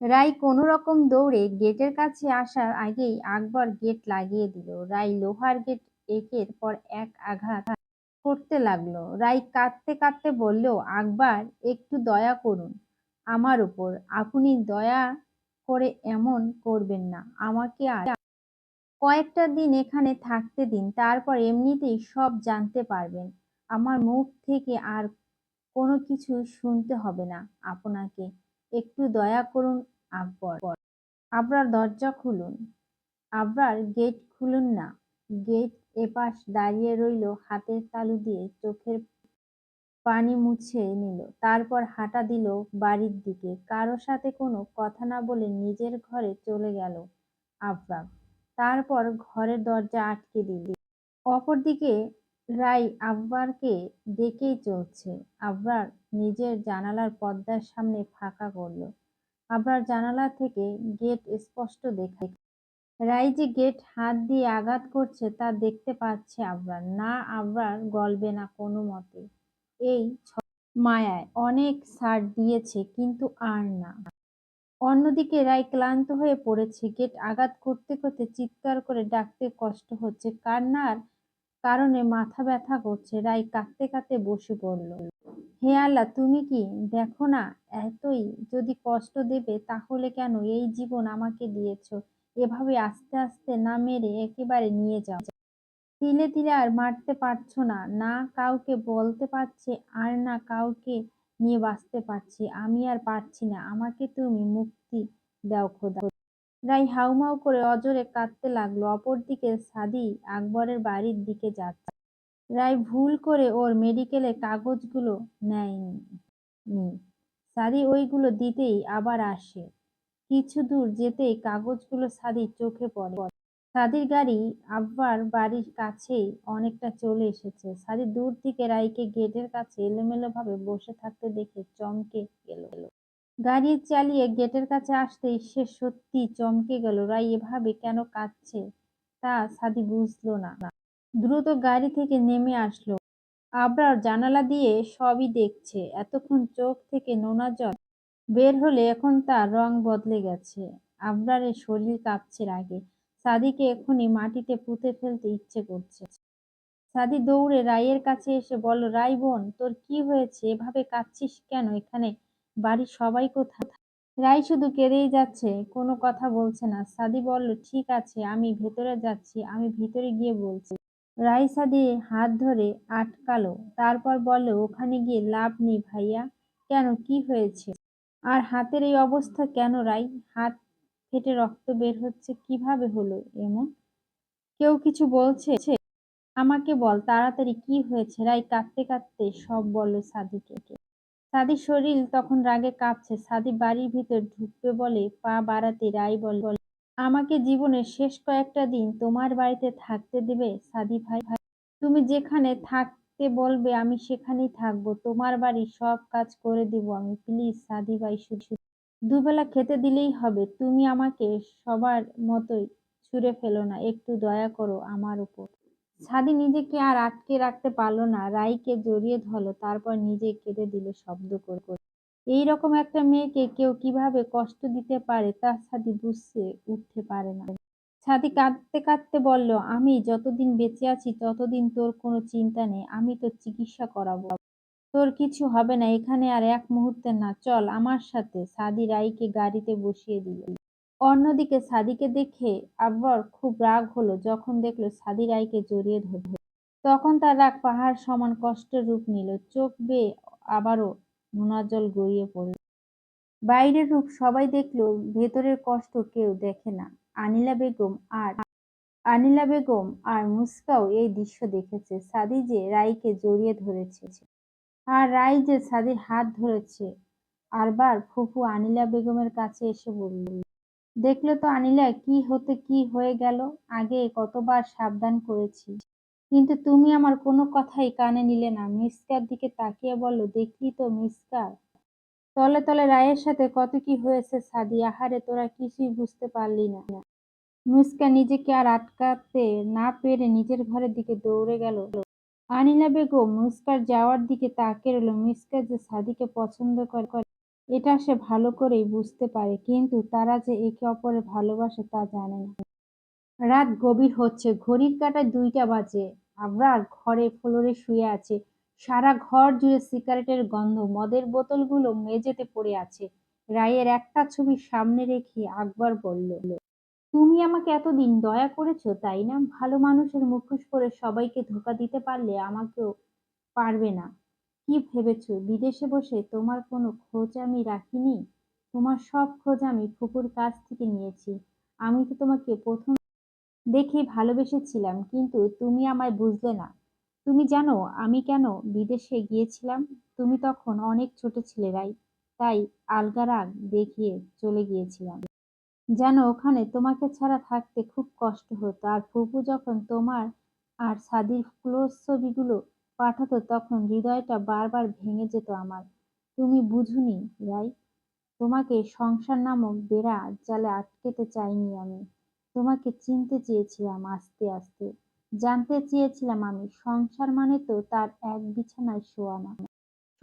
রাই কোনো রকম দৌড়ে গেটের কাছে আসার আগেই আকবর গেট লাগিয়ে দিল। রাই লোহার গেট একের পর এক আঘাত করতে লাগল। রাই কাঁদতে কাঁদতে বলল, আকবর, একটু দয়া করুন। আমার উপর। আপনি দয়া করে এমন করবেন না। আমাকে আর কয়েকটা দিন এখানে থাকতে দিন। তারপর এমনিতেই সব জানতে পারবেন। আমার মুখ থেকে আর কোনো কিছু শুনতে হবে না আপনাকে। একটু দয়া করুন, আকবর। আবরার দরজা খুলুন। আবরার গেট খুলুন না। গেট এপাশ দাঁড়িয়ে রইল, হাতের তালু দিয়ে চোখের পানি মুছে নিল। তারপর হাঁটা দিল বাড়ির দিকে। কারও সাথে কোনো কথা না বলে নিজের ঘরে চলে গেল আবরার। তারপর ঘরের দরজা আটকে দিল। অপরদিকে রাই আব্বারকে ডেকেই চলছে। আবরার নিজের জানালার পর্দার সামনে ফাঁকা করল। আবরার জানালা থেকে গেট স্পষ্ট দেখে রাই যে গেট হাত দিয়ে আঘাত করছে তা দেখতে পাচ্ছে আবরার না আবরার গলবে না কোনো মতে। এই মায়ায় অনেক সার দিয়েছে, কিন্তু আর না। অন্যদিকে রাই ক্লান্ত হয়ে পড়েছে। গেট আঘাত করতে করতে চিৎকার করে ডাকতে কষ্ট হচ্ছে। কান্নার কারণে মাথা ব্যথা করছে রাই কাঁদতে কাঁদতে বসে পড়ল। হে আল্লাহ, তুমি কি? দেখো না, এতই যদি কষ্ট দেবে, তাহলে কেন এই জীবন আমাকে দিয়েছ? এভাবে আস্তে আস্তে না মেরে একেবারে নিয়ে যাও। তিলে তিলে আর মারতে পারছ না না কাউকে বলতে পারছে, আর না কাউকে নিয়ে বাঁচতে পারছি। আমি আর পারছি না, আমাকে তুমি মুক্তি দাও খোদা। রাই হাউমাউ করে অজরে কাঁদতে লাগল। অপরদিকে সাদি আকবরের বাড়ির দিকে যাচ্ছে। রাই ভুল করে ওর মেডিকেলের কাগজগুলো নেয়নি। সাদি ওইগুলো দিতেই আবার আসে। কিছু দূর যেতেই কাগজগুলো সাদির চোখে পড়ে। সাদির গাড়ি আব্বার বাড়ির কাছেই অনেকটা চলে এসেছে। সাদি দূর থেকে রাইকে গেটের কাছে এলোমেলোভাবে বসে থাকতে দেখে চমকে গেল। গাড়ি চালিয়ে গেটের কাছে আসতেই সে সত্যি চমকে গেল। রাই এভাবে কেন কাঁদছে তা সাদি বুঝলো না। দ্রুত গাড়ি থেকে নেমে আসলো। আবরার জানালা দিয়ে সবই দেখছে। এতক্ষণ চোখ থেকে নোনা জল বের হলে এখন তার রং বদলে গেছে। আবরারের শরীর কাঁপছে রাগে। সাদিকে এখনই মাটিতে পুঁতে ফেলতে ইচ্ছে করছে। সাদি দৌড়ে রায়ের কাছে এসে বলল, রাই বোন, তোর কি হয়েছে? এভাবে কাঁদছিস কেন? এখানে বাড়ির সবাই কোথায় রাই শুধু কেঁদেই যাচ্ছে, কোনো কথা বলছে না। সাদি বলল, ঠিক আছে, আমি ভেতরে যাচ্ছি, আমি ভিতরে গিয়ে বলছি। রাই সাদি হাত ধরে আটকালো, তারপর বলল, ওখানে গিয়ে লাভ নেই ভাইয়া। কেন? কি হয়েছে? আর হাতের এই অবস্থা কেন রাই হাত ফেটে রক্ত বের হচ্ছে, কীভাবে হলো এমন? কেউ কিছু বলছে? আমাকে বল, তাড়াতাড়ি কি হয়েছে? রাই কাঁদতে কাঁদতে সব বলল সাদিকে। সাদির শরীর তখন রাগে কাঁপছে। সাদি বাড়ির ভিতর ঢুকবে বলে পা বাড়াতে রাই বল আমাকে জীবনের শেষ কয়েকটা দিন তোমার বাড়িতে থাকতে দেবে সাদি ভাই? ভাই তুমি যেখানে থাকতে বলবে আমি সেখানেই থাকব। তোমার বাড়ি সব কাজ করে দিব আমি। প্লিজ সাদি ভাই শুধু। দুবেলা খেতে দিলেই হবে। তুমি আমাকে সবার মতোই ছুঁড়ে ফেলো না। একটু দয়া করো আমার উপর। সাদি নিজেকে আর আটকে রাখতে পারল না। রাইকে জড়িয়ে ধরলো, তারপর নিজে কেঁদে দিল শব্দ করে এই রকম একটা মেয়েকে কেউ কীভাবে কষ্ট দিতে পারে তা সাদি বুঝতে, উঠতে পারে না। সাদি কাঁদতে কাঁদতে বলল, আমি যতদিন বেঁচে আছি ততদিন তোর কোনো চিন্তা নেই, আমি তোর চিকিৎসা করাবো। তোর কিছু হবে না, এখানে আর এক মুহূর্তে না, চল আমার সাথে। সাদি রাইকে গাড়িতে বসিয়ে দিল। অন্যদিকে সাদিকে দেখে আব্বর খুব রাগ হলো যখন দেখল সাদি রায়কে জড়িয়ে ধরল। তখন তার রাগ পাহাড় সমান কষ্টের রূপ নিল, চোখ বেয়ে আবারও নোনা জল গড়িয়ে পড়ল। বাইরের রূপ সবাই দেখল, ভেতরের কষ্ট কেউ দেখে না। আনিলা বেগম আর আনিলা বেগম আর মুস্কাও এই দৃশ্য দেখেছে, সাদি যে রাইকে জড়িয়ে ধরেছে। আর রাই যে সাদির হাত ধরেছে, আরবার ফুফু আনিলা বেগমের কাছে এসে বলল দেখলে তো আনিলা, কি হতে কি হয়ে গেল? আগে কতবার সাবধান করেছি। কিন্তু তুমি আমার কোনো কথাই কানে নিলে না। মিসকার দিকে তাকিয়ে বলল, দেখলি তো মিসকার? তলে তলে রায়ের সাথে কত কি হয়েছে সাদি আহারে, তোরা কিছুই বুঝতে পারলি না। মুস্কা নিজেকে আর আটকাতে না পেরে নিজের ঘরের দিকে দৌড়ে গেল। আনিলা বেগম মুস্কার যাওয়ার দিকে তাকিয়ে রইল। মিসকা যে সাদিকে পছন্দ করে এটা সে ভালো করেই বুঝতে পারে, কিন্তু তারা যে একে অপরের ভালোবাসে তা জানে না। রাত গভীর হচ্ছে, ঘড়ির কাঁটায় দুইটা বাজে। আবরার ঘরে ফ্লোরে শুয়ে আছে। সারা ঘর জুড়ে সিগারেটের গন্ধ, মদের বোতলগুলো মেঝেতে পড়ে আছে। রায়ের একটা ছবি সামনে রেখে আকবর বলল, তুমি আমাকে এতদিন দয়া করেছ, তাই না? ভালো মানুষের মুখোশ করে সবাইকে ধোকা দিতে পারলে আমাকেও পারবে না। কি ভেবেছো? বিদেশে বসে তোমার কোনো খোঁজ আমি রাখিনি। তোমার সব খোঁজ আমি ফুপুর কাছ থেকে নিয়েছি। আমি তো তোমাকে প্রথম দেখেই ভালোবেসেছিলাম, কিন্তু তুমি আমায় বুঝলে না। তুমি জানো আমি কেন বিদেশে গিয়েছিলাম? তুমি তখন অনেক ছোট ছিলে, রাই। তাই আলগা দেখিয়ে চলে গিয়েছিলাম। যেন ওখানে তোমাকে ছাড়া থাকতে খুব কষ্ট হতো। আর ফুপু যখন তোমার আর সাদির ক্লোজ ছবিগুলো পাঠাতো তখন হৃদয়টা বারবার ভেঙে যেত আমার। তুমি বুঝুনি রাই তোমাকে সংসার নামক বেড়া জালে আটকেতে চাইনি আমি। তোমাকে চিনতে চেয়েছিলাম আস্তে আস্তে। জানতে চেয়েছিলাম আমি, সংসার মানে তো তার এক বিছানায় শোয়া না।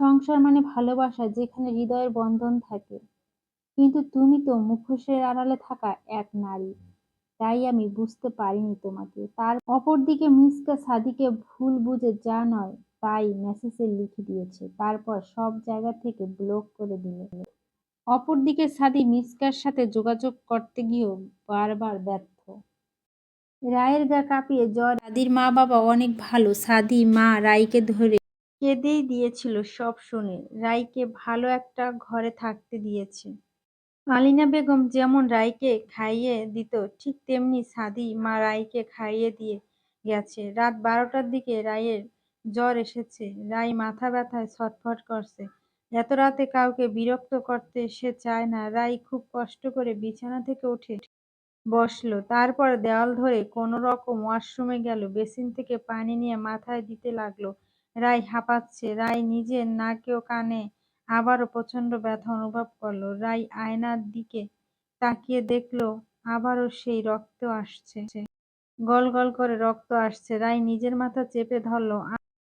সংসার মানে ভালোবাসা যেখানে হৃদয়ের বন্ধন থাকে। কিন্তু তুমি তো মুখোশের আড়ালে থাকা এক নারী। তাই আমি বুঝতে পারিনি তোমাকে। তার অপরদিকে মিসকা সাদিকে ভুল বুঝে যা নয় তাই মেসেজে লিখে দিয়েছে। তারপর সব জায়গা থেকে ব্লক করে দিলে। অপরদিকে সাদি মিসকার সাথে যোগাযোগ করতে গিয়েও বারবার ব্যর্থ। রায়ের গা কাঁপিয়ে জ্বর। সাদির মা বাবা অনেক ভালো। সাদি, মা, রায়কে ধরে কেঁদেই দিয়েছিল সব শুনে। রায়কে ভালো একটা ঘরে থাকতে দিয়েছে। আলিনা বেগম যেমন রাইকে খাইয়ে দিত, ঠিক তেমনি সাদি মা রাইকে খাইয়ে দিয়ে গেছে। রাত বারোটার দিকে রায়ের জ্বর এসেছে। রাই মাথা ব্যথায় ছটফট করছে। এত রাতে কাউকে বিরক্ত করতে সে চায় না। রাই খুব কষ্ট করে বিছানা থেকে উঠে বসল। তারপর দেওয়াল ধরে কোনো রকম ওয়াশরুমে গেল। বেসিন থেকে পানি নিয়ে মাথায় দিতে লাগল। রাই হাঁপাচ্ছে। রাই নিজের নাকেও কানে আবারও প্রচণ্ড ব্যথা অনুভব করল। রাই আয়নার দিকে তাকিয়ে দেখল, আবারও সেই রক্ত আসছে। গল গল করে রক্ত আসছে। রাই নিজের মাথা চেপে ধরলো।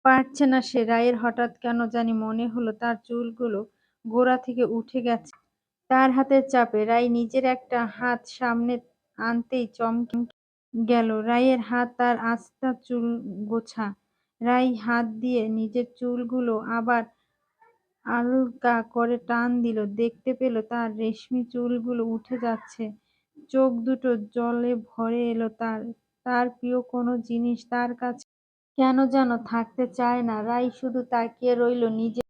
পারছে না সে। রায়ের হঠাৎ কেন জানি মনে হলো তার চুলগুলো গোড়া থেকে উঠে গেছে তার হাতের চাপে। রাই নিজের একটা হাত সামনে আনতেই চমকে গেল। রায়ের হাত তার আস্তা চুল গোছা। রাই হাত দিয়ে নিজের চুলগুলো আবার আলগা করে টান দিল। দেখতে পেল তার রেশমি চুলগুলো উঠে যাচ্ছে। চোখ দুটো জলে ভরে এলো তার। তার প্রিয় কোনো জিনিস তার কাছে কেন যেন থাকতে চায় না। রাই শুধু তাকিয়ে রইল নিজের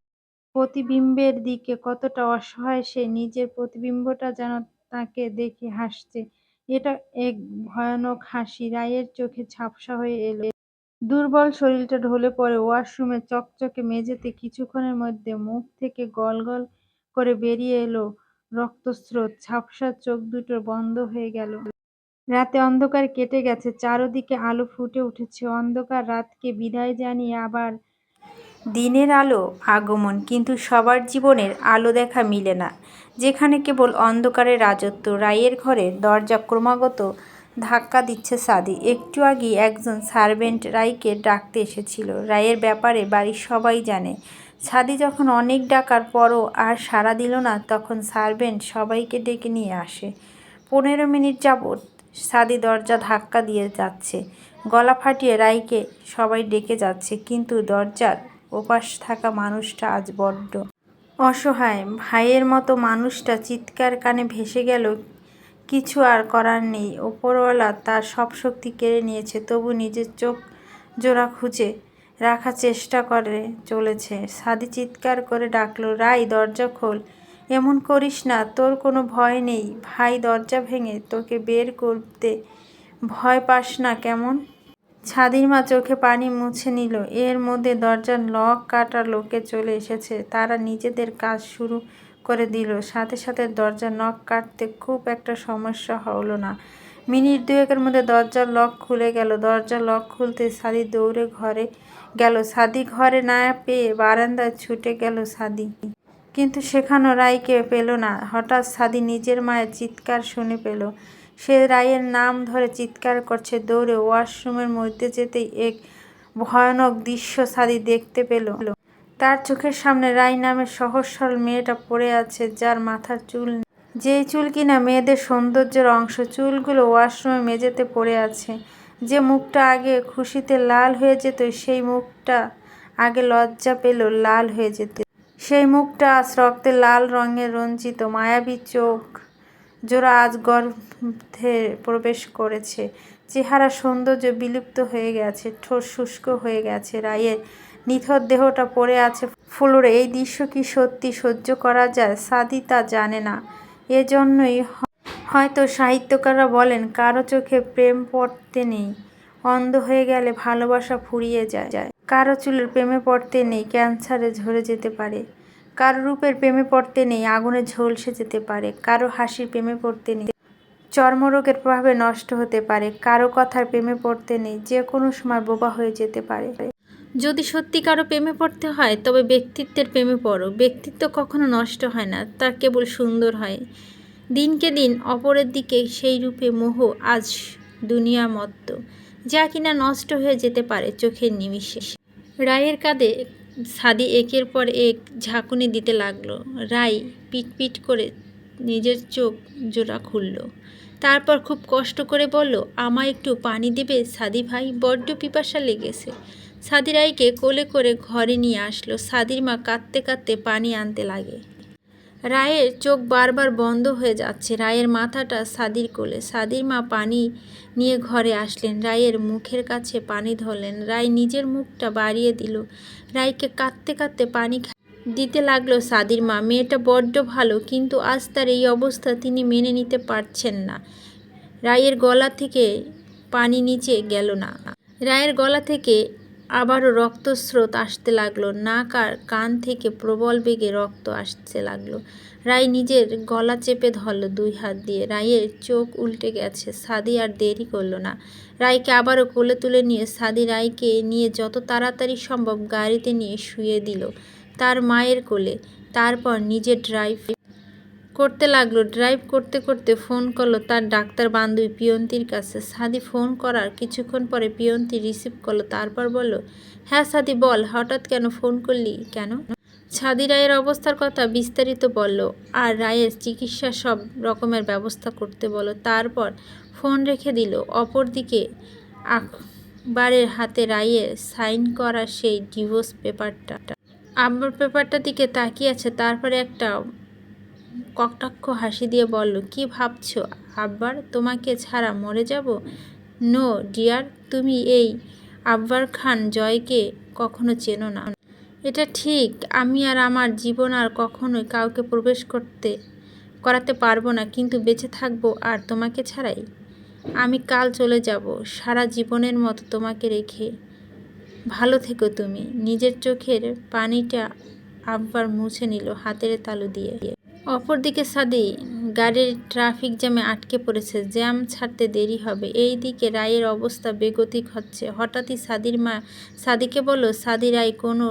প্রতিবিম্বের দিকে। কতটা অসহায় সে নিজের প্রতিবিম্বটা যেন তাকে দেখে হাসছে। এটা এক ভয়ানক হাসি। রায়ের চোখে ঝাপসা হয়ে এলো। দুর্বল শরীরটা ঢলে পড়ে ওয়াশরুমে চকচকে মেঝেতে কিছুক্ষণের মধ্যে মুখ থেকে গল গল করে বেরিয়ে এলো রক্তস্রোত। ঝাপসা চোখ দুটো বন্ধ হয়ে গেল। রাতে অন্ধকার কেটে গেছে, চারদিকে আলো ফুটে উঠেছে। অন্ধকার রাতকে বিদায় জানিয়ে আবার দিনের আলো আগমন, কিন্তু সবার জীবনের আলো দেখা মিলে না। যেখানে কেবল অন্ধকারের রাজত্ব, রায়ের ঘরে দরজা ক্রমাগত ধাক্কা দিচ্ছে সাদি। একটু আগেই একজন সার্ভেন্ট রাইকে ডাকতে এসেছিল। রায়ের ব্যাপারে বাড়ির সবাই জানে। সাদি যখন অনেক ডাকার পরও আর সাড়া দিল না, তখন সার্ভেন্ট সবাইকে ডেকে নিয়ে আসে। পনেরো মিনিট যাবৎ সাদি দরজা ধাক্কা দিয়ে যাচ্ছে। গলা ফাটিয়ে রাইকে সবাই ডেকে যাচ্ছে, কিন্তু দরজার ওপাশ থাকা মানুষটা আজ বড্ড অসহায়। ভাইয়ের মতো মানুষটা চিৎকার কানে ভেসে গেল কিছু আর করার নেই। ওপরওয়ালা তার সব শক্তি কেড়ে নিয়েছে, তবু নিজের চোখ জোড়া খুঁজে রাখার চেষ্টা করে চলেছে। সাদি চিৎকার করে ডাকলো রাই দরজা খোল। এমন করিস না, তোর কোনো ভয় নেই। ভাই, দরজা ভেঙে তোকে বের করতে ভয় পাস না, কেমন? ছাদির মা চোখে পানি মুছে নিল। এর মধ্যে দরজার লক কাটা লোকে চলে এসেছে। তারা নিজেদের কাজ শুরু করে দিল। সাথে সাথে দরজা নখ কাটতে খুব একটা সমস্যা হলো না। মিনিট দুয়েকের মধ্যে দরজার লক খুলে গেল। দরজা লক খুলতে সাদি দৌড়ে ঘরে গেল। সাদি ঘরে না পেয়ে বারান্দায় ছুটে গেল সাদি কিন্তু সেখানেও রায়কে পেল না। হঠাৎ সাদি নিজের মায়ের চিৎকার শুনে পেল। সে রায়ের নাম ধরে চিৎকার করছে। দৌড়ে ওয়াশরুমের মধ্যে যেতেই এক ভয়ানক দৃশ্য সাদি দেখতে পেল। তার চোখের সামনে রাই নামের সহজ সরল মেয়েটা পড়ে আছে, যার মাথার চুল। যেই চুল কিনা মেয়েদের সৌন্দর্যের অংশ, চুলগুলো ওয়াশরুমে মেঝেতে পড়ে আছে। যে মুখটা আগে খুশিতে লাল হয়ে যেত, সেই মুখটা আগে লজ্জা পেল লাল হয়ে যেত। সেই মুখটা আজ রক্তে লাল রঙে রঞ্জিত, মায়াবী চোখ জোড়া আজ গর্ভে প্রবেশ করেছে। চেহারা সৌন্দর্য বিলুপ্ত হয়ে গেছে, ঠোঁট শুষ্ক হয়ে গেছে। রায়ের নিথর দেহটা পড়ে আছে ফ্লোরে। এই দৃশ্য কি সত্যি সহ্য করা যায়? সাদি তা জানে না। এজন্যই হয়তো সাহিত্যকাররা বলেন, কারও চোখে প্রেম পড়তে নেই, অন্ধ হয়ে গেলে ভালোবাসা ফুরিয়ে যায় যায়। কারও চুলের প্রেমে পড়তে নেই, ক্যান্সারে ঝরে যেতে পারে। কারও রূপের প্রেমে পড়তে নেই, আগুনে ঝলসে যেতে পারে। কারও হাসির প্রেমে পড়তে নেই, চর্মরোগের প্রভাবে নষ্ট হতে পারে। কারও কথার প্রেমে পড়তে নেই, যে কোনো সময় বোবা হয়ে যেতে পারে। যদি সত্যি কারও প্রেমে পড়তে হয়, তবে ব্যক্তিত্বের প্রেমে পড়ো। ব্যক্তিত্ব কখনো নষ্ট হয় না, তা কেবল সুন্দর হয়। দিনকে দিন অপরের দিকে সেই রূপে মোহ আজ দুনিয়া মত্ত, যা কিনা নষ্ট হয়ে যেতে পারে চোখের নিমিষে। রায়ের কাঁধে সাদি একের পর এক ঝাঁকুনি দিতে লাগল। রায় পিট পিট করে নিজের চোখ জোড়া খুলল। তারপর খুব কষ্ট করে বলল, আমায় একটু পানি দেবে সাদি ভাই? বড্ড পিপাসা লেগেছে। সাদি রায়কে কোলে করে ঘরে নিয়ে আসলো। সাদির মা কাঁদতে কাঁদতে পানি আনতে লাগে। রায়ের চোখ বারবার বন্ধ হয়ে যাচ্ছে। রায়ের মাথাটা সাদির কোলে। সাদির মা পানি নিয়ে ঘরে আসলেন। রায়ের মুখের কাছে পানি ধরলেন। রায় নিজের মুখটা বাড়িয়ে দিল। রায়কে কাঁদতে কাঁদতে পানি দিতে লাগল সাদির মা। মেয়েটা বড্ড ভালো, কিন্তু আজ তার এই অবস্থা তিনি মেনে নিতে পারছেন না। রায়ের গলা থেকে পানি নিচে গেল না। রায়ের গলা থেকে আবারও রক্তস্রোত আসতে লাগল। নাক আর কান থেকে প্রবল বেগে রক্ত আসতে লাগল। রায় নিজের গলা চেপে ধরলো দুই হাত দিয়ে। রায়ের চোখ উল্টে গেছে। সাদি আর দেরি করল না। রায়কে আবারও কোলে তুলে নিয়ে সাদি রায়কে নিয়ে যত তাড়াতাড়ি সম্ভব গাড়িতে নিয়ে শুয়ে দিল তার মায়ের কোলে। তারপর নিজের ড্রাইভ করতে লাগল ড্রাইভ করতে করতে ফোন করল তার ডাক্তার বান্ধবী পিয়ন্তির কাছে। সাদি ফোন করার কিছুক্ষণ পরে পিয়ন্তি রিসিভ করল, তারপর বলল হ্যাঁ সাদি, বল, হঠাৎ কেন ফোন করলি কেন? সাদি রায়ের অবস্থার কথা বিস্তারিত বলল, আর রায়ের চিকিৎসা সব রকমের ব্যবস্থা করতে বলো তারপর ফোন রেখে দিল, অপরদিকে আকবরের হাতে রায়ের সাইন করা সেই ডিভোর্স পেপারটা আব্বার পেপারটার দিকে তাকিয়ে আছে, তারপরে একটা কটাক্ষ হাসি দিয়ে বলল, কি ভাবছ? আব্বার তোমাকে ছাড়া মরে যাব? নো, ডিয়ার, তুমি এই আব্বার খান জয়কে কখনো চেনো না। এটা ঠিক, আমি আর আমার জীবন আর কখনোই কাউকে প্রবেশ করতে, করাতে পারব না, কিন্তু বেঁচে থাকব আর তোমাকে ছাড়াই। আমি কাল চলে যাব, সারা জীবনের মতো তোমাকে রেখে। ভালো থেকো তুমি। নিজের চোখের পানিটা আব্বার মুছে নিল হাতের তালু দিয়ে। অপরদিকে সাদি গাড়ির ট্রাফিক জ্যামে আটকে পড়েছে, জ্যাম ছাড়তে দেরি হবে। এই দিকে রায়ের অবস্থা বেগতিক হচ্ছে। হঠাৎই সাদির মা সাদিকে বলল, সাদি রায় কোনো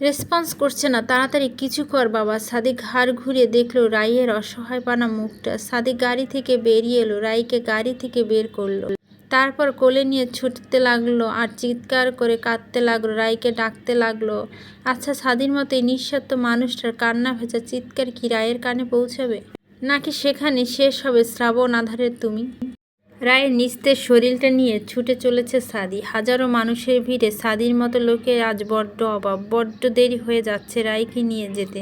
রেসপন্স করছে না। তাড়াতাড়ি কিছু কর বাবা। সাদি ঘাড় ঘুরিয়ে দেখল রায়ের অসহায় পানা মুখটা। সাদি গাড়ি থেকে বেরিয়ে এলো। রায়কে গাড়ি থেকে বের করল। তারপর কোলে নিয়ে ছুটতে লাগল আর চিৎকার করে কাঁদতে লাগল, রায়কে ডাকতে লাগল। আচ্ছা স্বাধীন মতো এই নিঃস্বার্থ মানুষটার কান্না ভেজা চিৎকার কি রায়ের কানে পৌঁছাবে? নাকি সেখানে শেষ হবে শ্রাবণ আধারের তুমি? রায়ের নিস্তেজ শরীরটা নিয়ে ছুটে চলেছে সাদি। হাজারো মানুষের ভিড়ে সাদির মতো লোকের আজ বড্ড অভাব। বড্ড দেরি হয়ে যাচ্ছে রায়কে নিয়ে যেতে।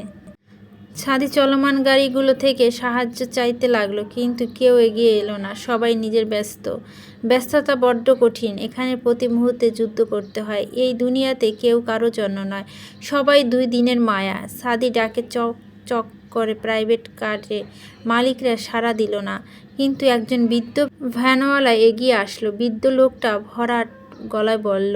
সাদি চলমান গাড়িগুলো থেকে সাহায্য চাইতে লাগল, কিন্তু কেউ এগিয়ে এলো না। সবাই নিজের ব্যস্ত। ব্যস্ততা বড্ড কঠিন। এখানে প্রতি মুহূর্তে যুদ্ধ করতে হয়। এই দুনিয়াতে কেউ কারও জন্য নয়। সবাই দুই দিনের মায়া। সাদি ডাকে চক চক করে প্রাইভেট কারে মালিকরা সাড়া দিল না। কিন্তু একজন বৃদ্ধ ভ্যানওয়ালা এগিয়ে আসলো। বৃদ্ধ লোকটা ভরাট গলায় বলল,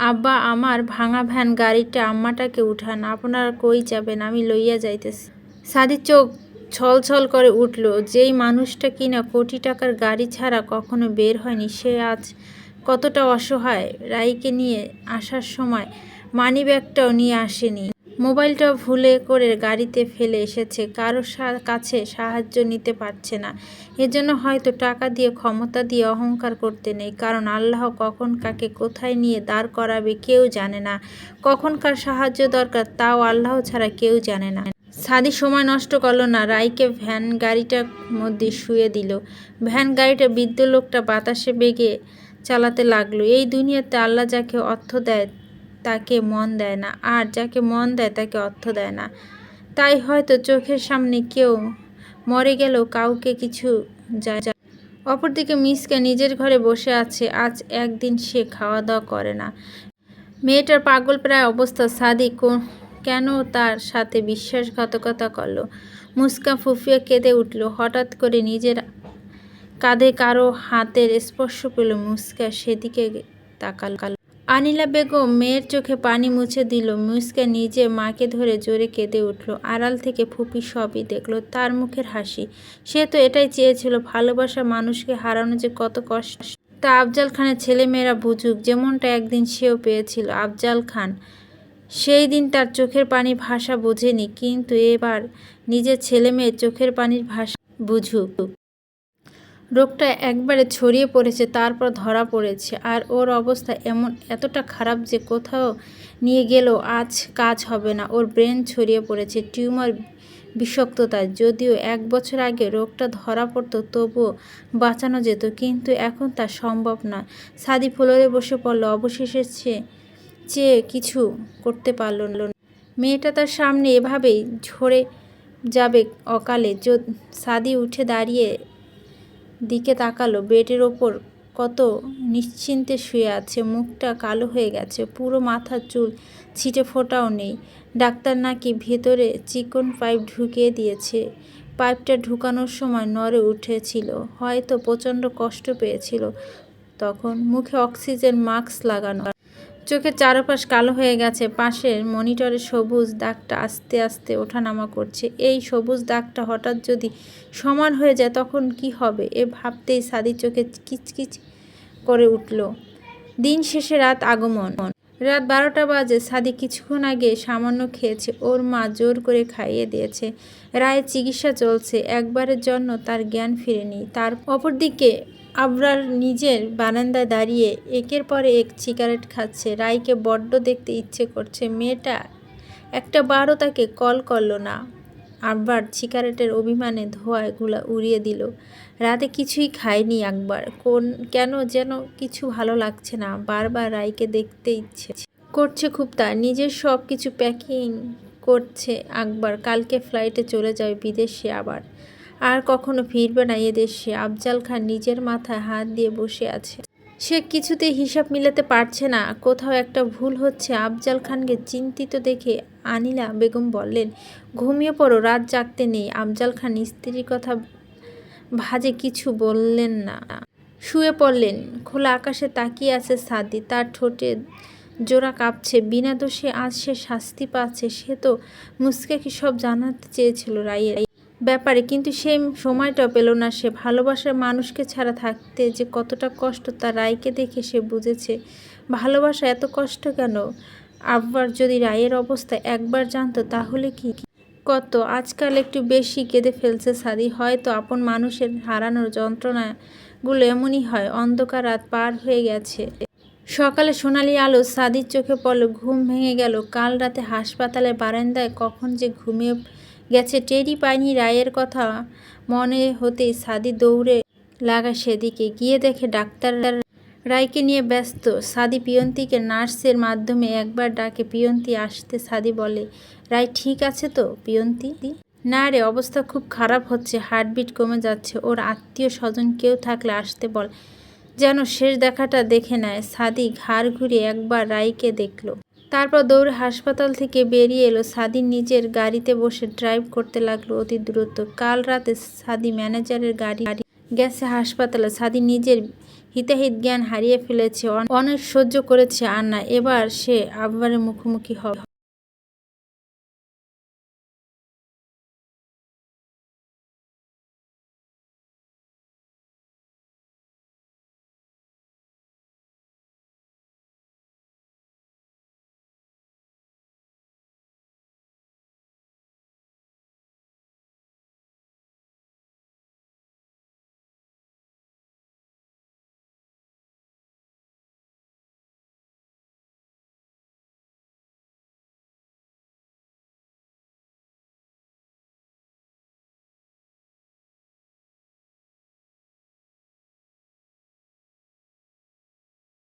আব্বা, আমার ভাঙা ভ্যান গাড়িটা আম্মাটাকে উঠান। আপনারা কই যাবেন? আমি লইয়া যাইতেছি। সাদির চোখ ছল ছল করে উঠল, যেই মানুষটা কিনা কোটি টাকার গাড়ি ছাড়া কখনো বের হয়নি, সে আজ কতটা অসহায়। রাইকে নিয়ে আসার সময় মানি ব্যাগটাও নিয়ে আসেনি। মোবাইলটা ভুলে করে গাড়িতে ফেলে এসেছে, কারও সা- কাছে সাহায্য নিতে পারছে না। এজন্য হয়তো টাকা দিয়ে, ক্ষমতা দিয়ে অহংকার করতে নেই, কারণ আল্লাহ কখন কাকে কোথায় নিয়ে দাঁড় করাবে কেউ জানে না। কখন কার সাহায্য দরকার, তাও আল্লাহ ছাড়া কেউ জানে না। সাদি সময় নষ্ট করল না। রাইকে ভ্যান গাড়িটার মধ্যে শুয়ে দিল। ভ্যান গাড়িটা বৃদ্ধ লোকটা বাতাসে বেগে চালাতে লাগল। এই দুনিয়াতে আল্লাহ যাকে অর্থ দেয়, তাকে মন দেয় না। আর যাকে মন দেয়, তাকে অর্থ দেয় না। তাই হয়তো চোখের সামনে কেউ মরে গেলেও কাউকে কিছু যায় অপরদিকে মিসকে নিজের ঘরে বসে আছে। আজ একদিন সে খাওয়া দাওয়া করে না। মেয়েটার পাগল প্রায় অবস্থা। সাদি কেন তার সাথে বিশ্বাসঘাতকতা করল? মুস্কা ফুফিয়ে কেঁদে উঠল। হঠাৎ করে নিজের কাঁধে কারও হাতের স্পর্শ পেল। মুস্কা সেদিকে তাকাল। আনিলা বেগম মেয়ের চোখে পানি মুছে দিল। মুস্কা নিজে মাকে ধরে জোরে কেঁদে উঠল। আড়াল থেকে ফুপি সবই দেখল। তার মুখের হাসি। সে তো এটাই চেয়েছিল ভালোবাসা মানুষকে হারানো যে কত কষ্ট। তা আফজাল খানের ছেলেমেয়েরা বুঝুক, যেমনটা একদিন সেও পেয়েছিল। আফজাল খান সেই দিন তার চোখের পানির ভাষা বোঝেনি, কিন্তু এবার নিজের ছেলে মেয়ের চোখের পানির ভাষা বুঝুক। রোগটা একবারে ছড়িয়ে পড়েছে, তারপর ধরা পড়েছে, আর ওর অবস্থা এমন এতটা খারাপ যে কোথাও নিয়ে গেলেও আজ কাজ হবে না। ওর ব্রেন ছড়িয়ে পড়েছে, টিউমার বিষাক্ততা। যদিও এক বছর আগে রোগটা ধরা পড়ত, তবুও বাঁচানো যেত, কিন্তু এখন তা সম্ভব না সাদি ফ্লোরে বসে পড়ল, অবশেষে সে চেয়ে কিছু করতে পারল না। মেয়েটা তার সামনে এভাবেই ঝরে যাবে অকালে। সাদি উঠে দাঁড়িয়ে দিকে তাকালো। বেডের ওপর কত নিশ্চিন্তে শুয়ে আছে। মুখটা কালো হয়ে গেছে। পুরো মাথার চুল ছিটে ফোটাও নেই। ডাক্তার নাকি ভেতরে চিকন পাইপ ঢুকিয়ে দিয়েছে। পাইপটা ঢুকানোর সময় নড়ে উঠেছিল। হয়তো প্রচণ্ড কষ্ট পেয়েছিল। তখন মুখে অক্সিজেন মাস্ক লাগানো চোখের চারপাশ কালো হয়ে গেছে, পাশের মনিটরে সবুজ দাগটা আস্তে আস্তে ওঠানামা করছে। এই সবুজ দাগটা হঠাৎ যদি সমান হয়ে যায় তখন কি হবে? এ ভাবতেই সাদির চোখে কিচকিচ করে উঠল। দিন শেষে রাত আগমন। রাত বারোটা বাজে সাদি কিছুক্ষণ আগে সামান্য খেয়েছে, ওর মা জোর করে খাইয়ে দিয়েছে। রায়ের চিকিৎসা চলছে, একবারের জন্য তার জ্ঞান ফিরেনি। তার অপরদিকে আবরার নিজের বারান্দায় দাঁড়িয়ে একের পর এক সিগারেট খাচ্ছে। রাইকে বড্ড দেখতে ইচ্ছে করছে। মেয়েটা একটা বারও তাকে কল করল না। আবরার সিগারেটের অভিমানে ধোঁয়ায়গুলা উড়িয়ে দিল। রাতে কিছুই খায়নি একবার কোন, কেন যেন কিছু ভালো লাগছে না। বারবার রাইকে দেখতে ইচ্ছে করছে খুব তার নিজের সব কিছু প্যাকিং করছে আকবর। কালকে ফ্লাইটে চলে যাবে বিদেশে আবার। আর কখনো ফিরবে না এদেশে। আফজাল খান নিজের মাথায় হাত দিয়ে বসে আছে। সে কিছুতে হিসাব মিলাতে পারছে না। কোথাও একটা ভুল হচ্ছে। আফজাল খানকে চিন্তিত দেখে আনিলা বেগম বললেন, ঘুমিয়ে পড়ো, রাত জাগতে নেই। আফজাল খান স্ত্রীর কথা ভাজে কিছু বললেন না। শুয়ে পড়লেন। খোলা আকাশে তাকিয়ে আছে সাদি। তার ঠোঁটে জোড়া কাঁপছে। বিনা দোষে আজ সে শাস্তি পাচ্ছে। সে তো মুস্কাকে সব জানাতে চেয়েছিল রাইয়ের ব্যাপারে, কিন্তু সেই সময়টাও পেল না সে। ভালোবাসার মানুষকে ছাড়া থাকতে যে কতটা কষ্ট তার রায়কে দেখে সে বুঝেছে। ভালোবাসা এত কষ্ট কেন? আব্বার যদি রায়ের অবস্থা একবার জানতো, তাহলে কি? কত? আজকাল একটু বেশি কেঁদে ফেলছে সাদি। হয়তো আপন মানুষের হারানোর যন্ত্রণাগুলো এমনই হয়, অন্ধকার রাত পার হয়ে গেছে। সকালে সোনালি আলো সাদির চোখে পড়ল, ঘুম ভেঙে গেল। কাল রাতে হাসপাতালের বারান্দায় কখন যে ঘুমিয়ে গেছে টেরি পায়নি রায়ের কথা। মনে হতেই সাদি দৌড়ে লাগা সেদিকে। গিয়ে দেখে ডাক্তার রায়কে নিয়ে ব্যস্ত। সাদি পিয়ন্তিকে নার্সের মাধ্যমে একবার ডাকে, পিয়ন্তি, আসতে, সাদি বলে। রায়, ঠিক আছে তো, পিয়ন্তি? না রে, অবস্থা খুব খারাপ হচ্ছে। হার্টবিট কমে যাচ্ছে। ওর আত্মীয় স্বজন কেউ থাকলে আসতে বল। যেন শেষ দেখাটা দেখে নেয়। সাদি ঘাড় ঘুরিয়ে একবার রায়কে দেখল। তারপর দৌড়ে হাসপাতাল থেকে বেরিয়ে এলো। সাদি নিজের গাড়িতে বসে ড্রাইভ করতে লাগল অতি দ্রুত। কাল রাতে সাদি ম্যানেজারের গাড়ি গেছে হাসপাতালে। সাদি নিজের হিতাহিত জ্ঞান হারিয়ে ফেলেছে অনেক সহ্য করেছে আন্না। এবার সে আব্বারের মুখোমুখি হবে।